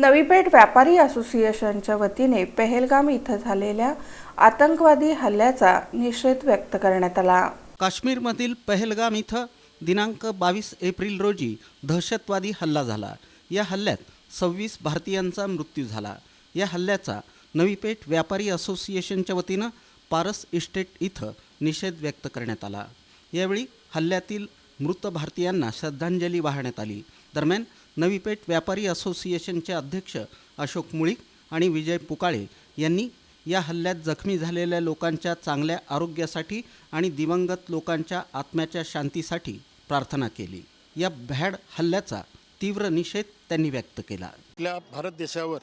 नवीपेठ व्यापारी असोसिएशनच्या वतीने पेहेलगाम इथं झालेल्या आतंकवादी हल्ल्याचा निषेध व्यक्त करण्यात आला. काश्मीरमधील पहलगाम इथं दिनांक बावीस एप्रिल रोजी दहशतवादी हल्ला झाला. या हल्ल्यात सव्वीस भारतीयांचा मृत्यू झाला. या हल्ल्याचा नवीपेठ व्यापारी असोसिएशनच्या वतीनं पारस इस्टेट इथं निषेध व्यक्त करण्यात आला. यावेळी हल्ल्यातील मृत भारतीयांना श्रद्धांजली वाहण्यात आली. दरम्यान नवीपेठ व्यापारी असोसिएशनचे अध्यक्ष अशोक मुळीक आणि विजय पुकाळे यांनी या हल्ल्यात जखमी झालेल्या लोकांच्या चांगल्या आरोग्यासाठी आणि दिवंगत लोकांच्या आत्म्याच्या शांतीसाठी प्रार्थना केली. या भ्याड हल्ल्याचा तीव्र निषेध त्यांनी व्यक्त केला. आपल्या भारत देशावर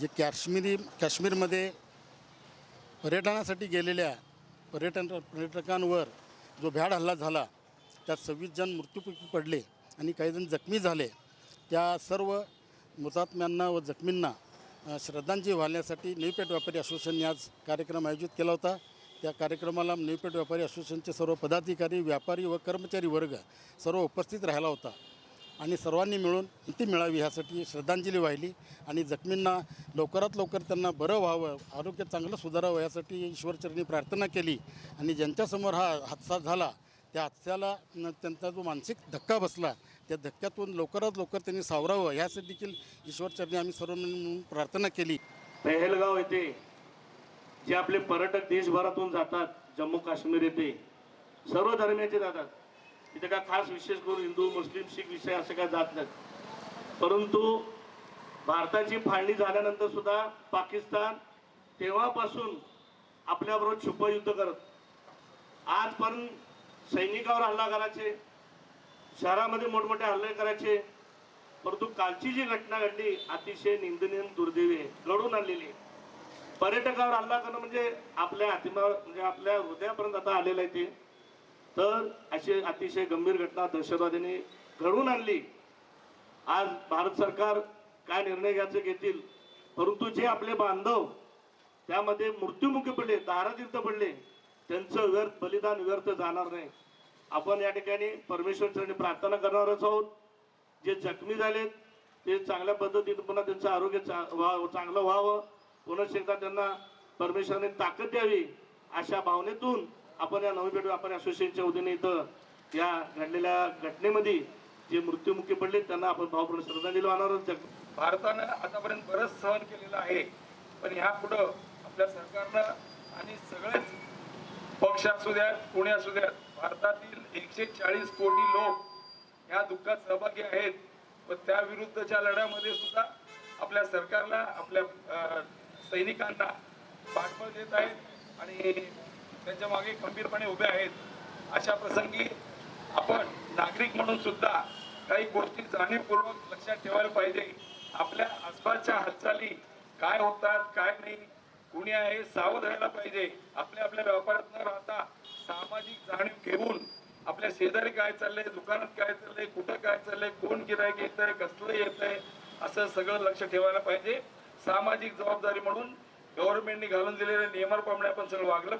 जे काश्मीरी काश्मीरमध्ये पर्यटनासाठी गेलेल्या पर्यटन पर्यटकांवर जो भ्याड हल्ला झाला त्यात सव्वीस जण मृत्यूपैकी पडले. आणि काही जण जखमी झाले त्या सर्व मुतात्म्यांना व जखमींना श्रद्धांजली वाहण्यासाठी न्यूपेट व्यापारी असोसिएशनने आज कार्यक्रम आयोजित केला होता. त्या कार्यक्रमाला न्यूपेट व्यापारी असोसिएशनचे सर्व पदाधिकारी व्यापारी व कर्मचारी वर्ग सर्व उपस्थित राहिला होता आणि सर्वांनी मिळून ती मिळावी ह्यासाठी श्रद्धांजली वाहिली आणि जखमींना लवकरात लवकर त्यांना बरं व्हावं आरोग्य चांगलं सुधारावं यासाठी ईश्वरचरणी प्रार्थना केली आणि ज्यांच्यासमोर हा हादसा झाला त्या हादस्याला न- त्यांचा जो मानसिक धक्का बसला त्या धक्क्यातून लवकरात लवकर त्यांनी सावरावं यासाठी देखील ईश्वरचरणी आम्ही सर्व म्हणून प्रार्थना केली. पहलगाव येथे जे आपले पर्यटक देशभरातून जातात जम्मू काश्मीर येथे सर्व धर्माचे जातात. तिथे काय खास विशेष करून हिंदू मुस्लिम शीख विषय असे काय जात नाहीत. परंतु भारताची फाळणी झाल्यानंतर सुद्धा पाकिस्तान तेव्हापासून आपल्याबरोबर छुपं युद्ध करत. आजपर्यंत सैनिकावर हल्ला करायचे शहरामध्ये मोठमोठे हल्ले करायचे परंतु कालची जी घटना घडली अतिशय निंदनीय दुर्दैवी आहे घडून आणलेली पर्यटकावर हल्ला करणं म्हणजे आपल्या हातीमावर म्हणजे आपल्या हृदयापर्यंत आता आलेलं आहे ते. तर अशी अतिशय गंभीर घटना दहशतवाद्यांनी घडवून आणली. आज भारत सरकार काय निर्णय घ्यायचे घेतील परंतु जे आपले बांधव त्यामध्ये मृत्युमुखी पडले दारातीर्थ पडले त्यांचं व्यर्थ बलिदान व्यर्थ जाणार नाही. आपण या ठिकाणी परमेश्वरचरणी प्रार्थना करणारच आहोत. जे जखमी झालेत ते चांगल्या पद्धतीने पुन्हा त्यांचं आरोग्य चा- व्हावं चांगलं व्हावं. पुन्हा एकदा त्यांना परमेश्वराने ताकद द्यावी अशा भावनेतून आपण या नवी पेठ व्यापारी असोसिएशनच्या वतीने इथं या घडलेल्या घटनेमध्ये जे मृत्युमुखी पडले त्यांना आपण भावपूर्ण श्रद्धांजली वाहणार भारतानं आतापर्यंत बरंच सहन केलेलं आहे. पण ह्या पुढं आपल्या सरकारनं आणि सगळ्याच पक्ष असू द्या पुणे असू द्यात भारतातील एकशे चाळीस कोटी लोक ह्या दुःखात सहभागी आहेत. व त्याविरुद्धच्या लढ्यामध्ये सुद्धा आपल्या सरकारला आपल्या सैनिकांना पाठबळ देत आहेत आणि त्यांच्या मागे खंबीरपणे उभे आहेत. अशा प्रसंगी आपण नागरिक म्हणून सुद्धा काही गोष्टी जाणीवपूर्वक लक्षात ठेवायला पाहिजे. आपल्या आसपासच्या हालचाली काय होतात काय नाही कुणी आहे सावध राहायला पाहिजे. आपल्या आपल्या व्यापारात न राहता सामाजिक जाणीव घेऊन आपल्या शेजारी काय चाललंय दुकानात काय चाललंय कुठं काय चाललंय कोण गिरायक येत आहे कसलं येत आहे असं सगळं लक्ष ठेवायला पाहिजे. सामाजिक जबाबदारी म्हणून गव्हर्नमेंटने घालून दिलेल्या नियमाप्रमाणे आपण सगळं वागलं